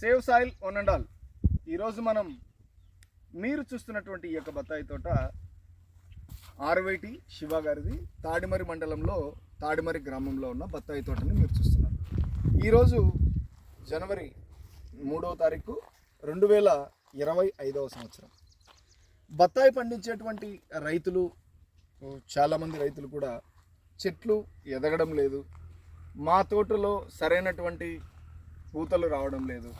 Save soil one and all. ఈరోజు మనం మీరు చూస్తున్నటువంటి ఈ యొక్క బత్తాయి తోట ఆర్వైటి శివ గారిది తాడిమరి మండలంలో తాడిమరి గ్రామంలో ఉన్న బత్తాయి తోటని మీరు చూస్తున్నారు. ఈరోజు జనవరి మూడవ తారీఖు రెండు వేల ఇరవై ఐదవ సంవత్సరం. బత్తాయి పండించేటువంటి రైతులు చాలామంది రైతులు కూడా చెట్లు ఎదగడం లేదు. మా తోటలో సరైనటువంటి పూతలు రావడం లేదు.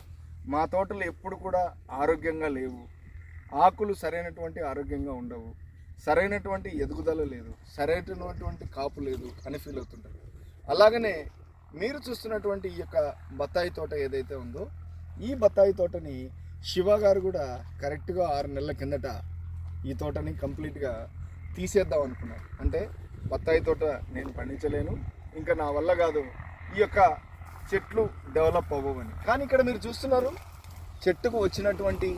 మా తోటలు ఎప్పుడు కూడా ఆరోగ్యంగా లేవు. ఆకులు సరైనటువంటి ఆరోగ్యంగా ఉండవు. సరైనటువంటి ఎదుగుదల లేదు. సరైనటువంటి కాపు లేదు అని ఫీల్ అవుతుంటారు. అలాగనే మీరు చూస్తున్నటువంటి ఈ యొక్క బత్తాయి తోట ఏదైతే ఉందో ఈ బత్తాయి తోటని శివ గారు కూడా కరెక్ట్గా ఆరు నెలల కిందట ఈ తోటని కంప్లీట్గా తీసేద్దాం అనుకున్నారు. అంటే బత్తాయి తోట నేను పండించలేను. ఇంకా నా వల్ల కాదు. ఈ యొక్క చెట్లు డెవలప్ అవ్వవని. కానీ ఇక్కడ మీరు చూస్తున్నారు చెట్టుకు వచ్చినటువంటి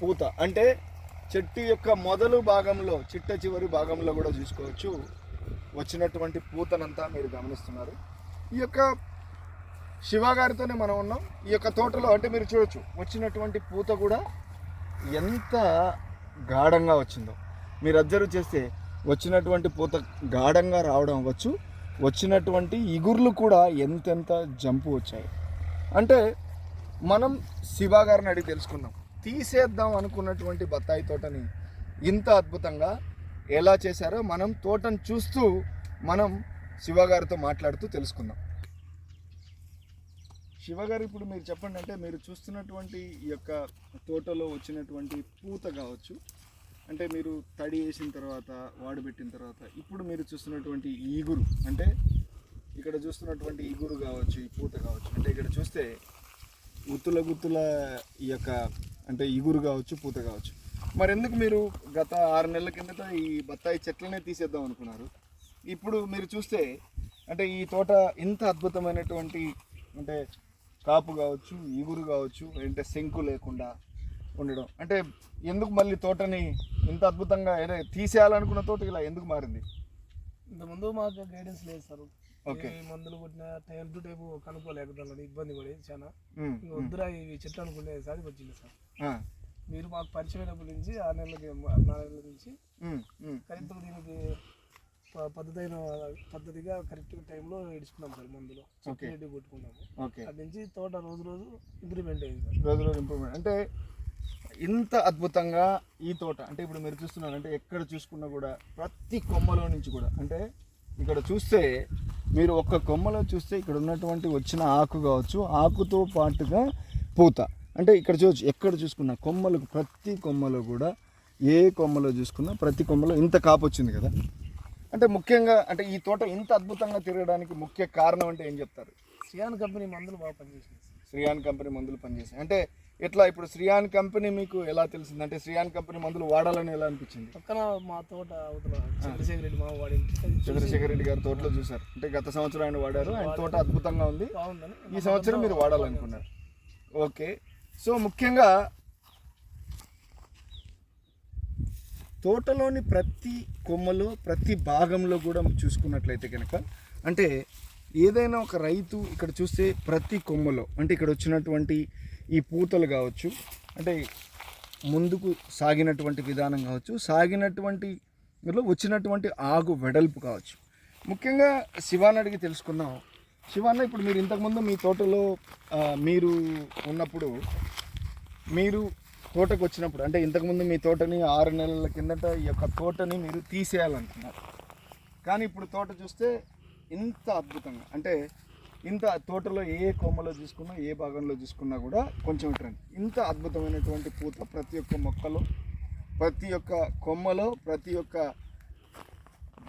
పూత. అంటే చెట్టు యొక్క మొదలు భాగంలో చిట్ట చివరి భాగంలో కూడా చూసుకోవచ్చు. వచ్చినటువంటి పూతనంతా మీరు గమనిస్తున్నారు. ఈ యొక్క శివగారితోనే మనం ఉన్నాం. ఈ యొక్క తోటలో అంటే మీరు చూడొచ్చు వచ్చినటువంటి పూత కూడా ఎంత గాఢంగా వచ్చిందో. మీరు అబ్జర్వ్ చేస్తే వచ్చినటువంటి పూత గాఢంగా రావడం అవ్వచ్చు. వచ్చినటువంటి ఇగుర్లు కూడా ఎంతెంత జంపు వచ్చాయి. అంటే మనం శివ గారిని అడిగి తెలుసుకుందాం. తీసేద్దాం అనుకున్నటువంటి బత్తాయి తోటని ఇంత అద్భుతంగా ఎలా చేశారో మనం తోటను చూస్తూ మనం శివగారితో మాట్లాడుతూ తెలుసుకుందాం. శివగారు ఇప్పుడు మీరు చెప్పండి అంటే మీరు చూస్తున్నటువంటి ఈ యొక్క తోటలో వచ్చినటువంటి పూత కావచ్చు అంటే మీరు తడి వేసిన తర్వాత వాడబెట్టిన తర్వాత ఇప్పుడు మీరు చూస్తున్నటువంటి ఈగురు అంటే ఇక్కడ చూస్తున్నటువంటి ఈగురు కావచ్చు ఈ పూత కావచ్చు అంటే ఇక్కడ చూస్తే గుత్తుల గుత్తుల ఈ యొక్క అంటే ఇగురు కావచ్చు పూత కావచ్చు. మరి ఎందుకు మీరు గత ఆరు నెలల కిందట ఈ బత్తాయి చెట్లనే తీసేద్దాం అనుకున్నారు? ఇప్పుడు మీరు చూస్తే అంటే ఈ తోట ఇంత అద్భుతమైనటువంటి అంటే కాపు కావచ్చు ఇగురు కావచ్చు అంటే శంకు లేకుండా ఉండడం. అంటే ఎందుకు మళ్ళీ తోటని ఇంత అద్భుతంగా ఏదో తీసేయాలనుకున్న తోట ఇలా ఎందుకు మారింది? ఇంతకుముందు మాకు గైడెన్స్ లేదు సార్. ఓకే. మందులు కొట్టిన టైం టు టైం కనుక్కోలేకపోతున్నాను ఇబ్బంది పడేది చాలా. వద్దురా ఇవి చెట్లు అనుకునే సారి వచ్చింది సార్. మీరు మాకు పరిచయమైనప్పటి నుంచి ఆరు నెలలకి నాలుగు నెలల నుంచి. కరెక్ట్గా దీనికి పద్ధతైన పద్ధతిగా కరెక్ట్ టైంలో ఇడుచుకున్నాం సార్ మందులు. చెట్టు కొట్టుకున్నాము. ఓకే. అటు నుంచి తోట రోజు రోజు ఇంప్రూవ్మెంట్ అయింది రోజు రోజు ఇంప్రూవ్మెంట్. అంటే ఇంత అద్భుతంగా ఈ తోట అంటే ఇప్పుడు మీరు చూస్తున్నారంటే ఎక్కడ చూసుకున్నా కూడా ప్రతి కొమ్మలో నుంచి కూడా అంటే ఇక్కడ చూస్తే మీరు ఒక్క కొమ్మలో చూస్తే ఇక్కడ ఉన్నటువంటి వచ్చిన ఆకు కావచ్చు ఆకుతో పాటుగా పూత. అంటే ఇక్కడ చూడొచ్చు ఎక్కడ చూసుకున్నా కొమ్మలకు ప్రతి కొమ్మలో కూడా ఏ కొమ్మలో చూసుకున్నా ప్రతి కొమ్మలో ఇంత కాపు వచ్చింది కదా. అంటే ముఖ్యంగా అంటే ఈ తోట ఇంత అద్భుతంగా తిరగడానికి ముఖ్య కారణం అంటే ఏం చెప్తారు? శ్రీయాన్ కంపెనీ మందులు బాగా పనిచేసింది శ్రీయాన్ కంపెనీ మందులు పనిచేసాయి అంటే ఎట్లా ఇప్పుడు శ్రీయాన్ కంపెనీ మీకు ఎలా తెలిసింది? అంటే శ్రీయాన్ కంపెనీ మందులు వాడాలని ఎలా అనిపించింది? పక్కన మా తోట చంద్రశేఖర్ రెడ్డి మా వాడింటి చంద్రశేఖర్ రెడ్డి గారి తోటలో చూసారు అంటే గత సంవత్సరం ఆయన వాడారు. ఆయన తోట అద్భుతంగా ఉంది. ఈ సంవత్సరం మీరు వాడాలనుకున్నారు. ఓకే. సో ముఖ్యంగా తోటలోని ప్రతి కొమ్మలో ప్రతి భాగంలో కూడా చూసుకున్నట్లయితే కనుక అంటే ఏదైనా ఒక రైతు ఇక్కడ చూస్తే ప్రతి కొమ్మలో అంటే ఇక్కడ వచ్చినటువంటి ఈ పూతలు కావచ్చు అంటే ముందుకు సాగినటువంటి విధానం కావచ్చు సాగినటువంటి వచ్చినటువంటి ఆగు వెడల్పు కావచ్చు. ముఖ్యంగా శివాన్ని అడిగి తెలుసుకుందాం. శివాన్న ఇప్పుడు మీరు ఇంతకుముందు మీ తోటలో మీరు ఉన్నప్పుడు మీరు తోటకు వచ్చినప్పుడు అంటే ఇంతకుముందు మీ తోటని ఆరు నెలల కిందట ఈ యొక్క తోటని మీరు తీసేయాలనుకున్నారు. కానీ ఇప్పుడు తోట చూస్తే ఇంత అద్భుతంగా అంటే ఇంత తోటలో ఏ కొమ్మలో చూసుకున్నా ఏ భాగంలో చూసుకున్నా కూడా కొంచెం ట్రెండ్ ఇంత అద్భుతమైనటువంటి పూత ప్రతి ఒక్క మొక్కలో ప్రతి ఒక్క కొమ్మలో ప్రతి ఒక్క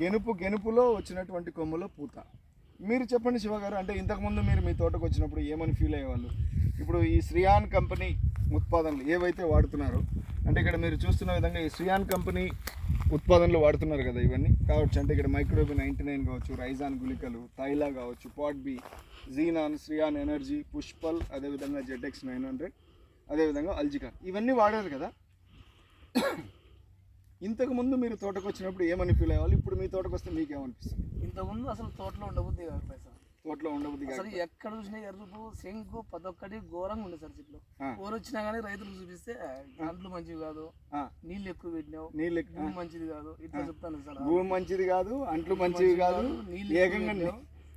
గెనుపు గెనుపులో వచ్చినటువంటి కొమ్మలో పూత. మీరు చెప్పండి శివ గారు అంటే ఇంతకుముందు మీరు మీ తోటకు వచ్చినప్పుడు ఏమని ఫీల్ అయ్యేవాళ్ళు? ఇప్పుడు ఈ శ్రీయాన్ కంపెనీ ఉత్పాదనలు ఏవైతే వాడుతున్నారో అంటే ఇక్కడ మీరు చూస్తున్న విధంగా ఈ శ్రీయాన్ కంపెనీ ఉత్పాదనలు వాడుతున్నారు కదా ఇవన్నీ. కావచ్చు అంటే ఇక్కడ మైక్రోబి నైంటీ నైన్ కావచ్చు రైజాన్ గుళికలు థైలా కావచ్చు పాట్ బి జీనాన్ శ్రియాన్ ఎనర్జీ పుష్పల్ అదేవిధంగా జెడ్ఎక్స్ నైన్ హండ్రెడ్ అదేవిధంగా అల్జికాన్. ఇవన్నీ వాడారు కదా. ఇంతకుముందు మీరు తోటకు వచ్చినప్పుడు ఏమని ఫీల్ అయ్యేవాళ్ళు? ఇప్పుడు మీ తోటకు వస్తే మీకేమనిపిస్తుంది? ఇంతకుముందు అసలు తోటలో ఉండబుద్ధి కాకపోయి తోటలో ఉండబుద్ధి కాదు అసలు ఎక్కడ చూసినా ఎరుపు శంకు ప్రతి ఒక్కటి ఘోరంగా ఉండే సార్ చెట్లు. ఊరు వచ్చినా కానీ రైతులకు చూపిస్తే గంటలు మంచివి కాదు నీళ్ళు ఎక్కువ పెట్టినావు నీళ్ళు ఎక్కు- భూమి మంచిది కాదు ఇట్లా చెప్తాను సార్. భూమి మంచిది కాదు అంట్లు మంచివి కాదు నీళ్ళు ఏకంగా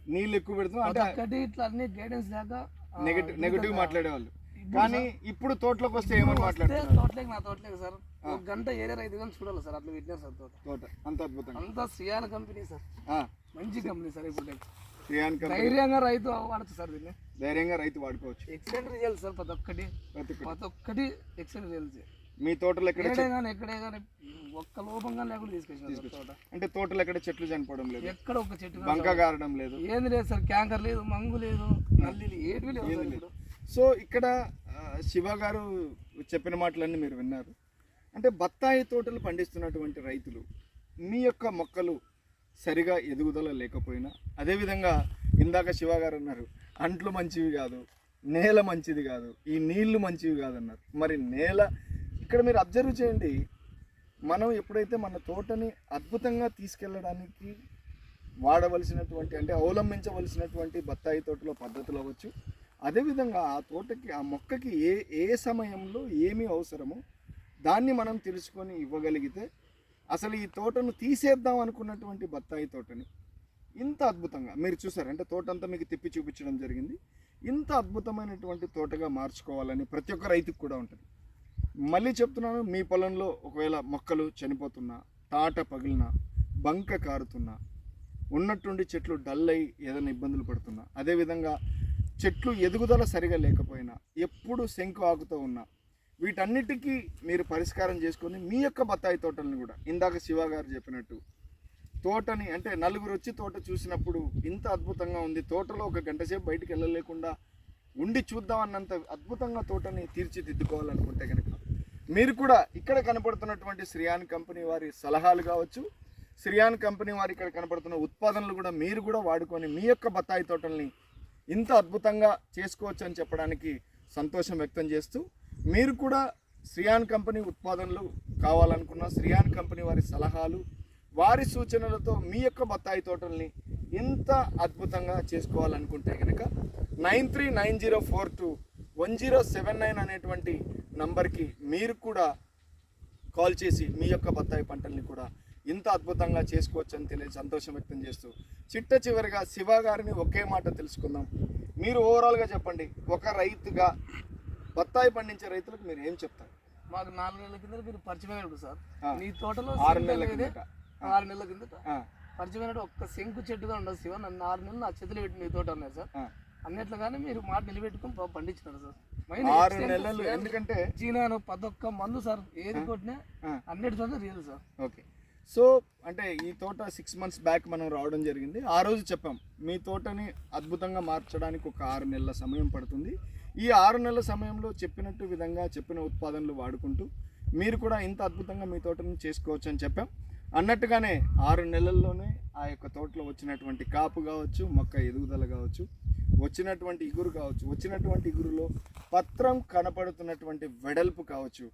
నీళ్ళు ఎక్కువ పెడుతున్నాం అంటే ఒక్కటి ఇట్లా అన్ని గైడెన్స్ లేక ఆ, నెగటివ్ నెగటివ్ మాట్లాడేవాళ్ళు. కానీ ఇప్పుడు తోటలోకి వస్తే ఏమని వస్తే మాట్లాడుతున్నారు? తోటలేక నా తోటలేక సార్. ఒక గంట ఏరే రైతు కానీ చూడాలి సార్ అట్లా పెట్టినారు సార్ తోట. తోట. అంత అద్భుతంగా అంతా సియాన కంపెనీ సార్. మంచి కంపెనీ సార్ ఇప్పుడు. ధైర్యంగా రైతు వాడచ్చు సార్ దీన్ని. ధైర్యంగా రైతు వాడుకోవచ్చు. ఎక్సలెంట్ రిజల్ట్ సార్ ప్రతి ఒక్కటి. ప్రతి ఒక్కటి. ఎక్సలెంట్ రిజల్ట్స్ మీ తోటలో ఎక్కడ కానీ ఎక్కడే కానీ ఒక్క లోపంగా లేకుండా తీసుకొచ్చిన తోట. అంటే తోటలో ఎక్కడ చెట్లు చనిపోవడం లేదు. ఎక్కడ ఒక చెట్టు బంక గారడం లేదు. ఏంది లేదు సార్ క్యాంకర్ లేదు మంగు లేదు నల్లి లేదు ఏటివి లేవు సార్ ఇప్పుడు. సో ఇక్కడ శివ గారు చెప్పిన మాటలన్నీ మీరు విన్నారు. అంటే బత్తాయి తోటలు పండిస్తున్నటువంటి రైతులు మీ యొక్క మొక్కలు సరిగా ఎదుగుదల లేకపోయినా అదేవిధంగా ఇందాక శివ గారు అన్నారు అంట్లు మంచివి కాదు నేల మంచిది కాదు ఈ నీళ్ళు మంచివి కాదన్నారు. మరి నేల ఇక్కడ మీరు అబ్జర్వ్ చేయండి మనం ఎప్పుడైతే మన తోటని అద్భుతంగా తీసుకెళ్ళడానికి వాడవలసినటువంటి అంటే అవలంబించవలసినటువంటి బత్తాయి తోటలో పద్ధతులు అవ్వచ్చు అదేవిధంగా ఆ తోటకి ఆ మొక్కకి ఏ ఏ సమయంలో ఏమి అవసరమో దాన్ని మనం తెలుసుకొని ఇవ్వగలిగితే అసలు ఈ తోటను తీసేద్దాం అనుకున్నటువంటి బత్తాయి తోటని ఇంత అద్భుతంగా మీరు చూసారు అంటే తోట అంతా మీకు తిప్పి చూపించడం జరిగింది. ఇంత అద్భుతమైనటువంటి తోటగా మార్చుకోవాలని ప్రతి ఒక్క రైతుకు కూడా ఉంటుంది. మళ్ళీ చెప్తున్నాను మీ పొలంలో ఒకవేళ మొక్కలు చనిపోతున్నా తాట పగిలినా బంక కారుతున్నా ఉన్నట్టుండి చెట్లు డల్ అయి ఏదైనా ఇబ్బందులు పడుతున్నా అదేవిధంగా చెట్లు ఎదుగుదల సరిగా లేకపోయినా ఎప్పుడు శంకు ఆకుతో ఉన్నా వీటన్నిటికీ మీరు పరిష్కారం చేసుకొని మీ యొక్క బత్తాయి తోటలను కూడా ఇందాక శివ గారు చెప్పినట్టు తోటని అంటే నలుగురు వచ్చి తోట చూసినప్పుడు ఇంత అద్భుతంగా ఉంది తోటలో ఒక గంట సేపు బయటికి వెళ్ళలేకుండా ఉండి చూద్దాం అన్నంత అద్భుతంగా తోటని తీర్చిదిద్దుకోవాలనుకుంటే కనుక మీరు కూడా ఇక్కడ కనపడుతున్నటువంటి శ్రియాన్ కంపెనీ వారి సలహాలు కావచ్చు శ్రియాన్ కంపెనీ వారి ఇక్కడ కనపడుతున్న ఉత్పాదనలు కూడా మీరు కూడా వాడుకొని మీ యొక్క బత్తాయి తోటల్ని ఇంత అద్భుతంగా చేసుకోవచ్చు అని చెప్పడానికి సంతోషం వ్యక్తం చేస్తూ మీరు కూడా శ్రియాన్ కంపెనీ ఉత్పాదనలు కావాలనుకున్న శ్రియాన్ కంపెనీ వారి సలహాలు వారి సూచనలతో మీ యొక్క బత్తాయి తోటల్ని ఇంత అద్భుతంగా చేసుకోవాలనుకుంటే కనుక nine three nine zero four two one zero seven nine అనేటువంటి నంబర్కి మీరు కూడా కాల్ చేసి మీ యొక్క బత్తాయి పంటల్ని కూడా ఇంత అద్భుతంగా చేసుకోవచ్చు అని తెలియ సంతోషం వ్యక్తం చేస్తూ చిట్ట చివరిగా శివ గారిని ఒకే మాట తెలుసుకుందాం. మీరు ఓవరాల్గా చెప్పండి ఒక రైతుగా బత్తాయి పండించే రైతులకు మీరు ఏం చెప్తారు? మాకు నాలుగు నెలల కింద మీరు పరిచయం అయినప్పుడు సార్. నీ తోటలో ఆరు నెలల? కిందట. ఆరు నెలల కిందట ఆ, పరిచయం అయినట్టు ఒక్క శంకు చెట్టుగా ఉండదు శివ. నన్ను ఆరు నెలలు నా చేతులు పెట్టి నీ తోట ఉన్నాయి సార్. ఆ. అన్నిట్లుగానే మీరు మాట నిలబెట్టుకుని పండించినారు సార్. ఆరు నెలలు. ఎందుకంటే చీనాను పదొక్క మందు సార్. ఏది కొట్టినా ఆ. అన్నిటి చోట్ల రియల్ సార్. ఓకే. సో అంటే ఈ తోట సిక్స్ మంత్స్ బ్యాక్ మనం రావడం జరిగింది. ఆ రోజు చెప్పాం. మీ తోటని అద్భుతంగా మార్చడానికి ఒక ఆరు నెలల సమయం పడుతుంది. ఈ ఆరు నెలల సమయంలో చెప్పినట్టు విధంగా చెప్పిన ఉత్పాదనలు వాడుకుంటూ మీరు కూడా ఇంత అద్భుతంగా మీ తోటను చేసుకోవచ్చు అని చెప్పాం. అన్నట్టుగానే ఆరు నెలల్లోనే ఆ యొక్క తోటలో వచ్చినటువంటి కాపు కావచ్చు మొక్క ఎదుగుదల కావచ్చు వచ్చినటువంటి ఇగురు కావచ్చు వచ్చినటువంటి ఇగురులో పత్రం కనపడుతున్నటువంటి వెడల్పు కావచ్చు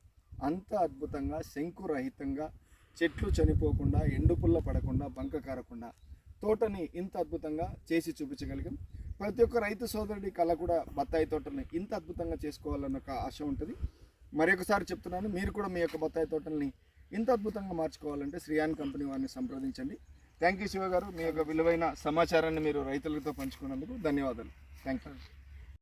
అంత అద్భుతంగా శంకురహితంగా చెట్లు చనిపోకుండా ఎండుపుల్ల పడకుండా బంక కారకుండా తోటని ఇంత అద్భుతంగా చేసి చూపించగలిగాం. ప్రతి ఒక్క రైతు సోదరుడి కళ కూడా బత్తాయి తోటలని ఇంత అద్భుతంగా చేసుకోవాలన్న ఒక ఆశ ఉంటుంది. మరొకసారి చెప్తున్నాను మీరు కూడా మీ యొక్క బత్తాయి తోటల్ని ఇంత అద్భుతంగా మార్చుకోవాలంటే శ్రీయాన్ కంపెనీ వారిని సంప్రదించండి. థ్యాంక్ యూ శివ గారు. మీ యొక్క విలువైన సమాచారాన్ని మీరు రైతులతో పంచుకున్నందుకు ధన్యవాదాలు. Thank you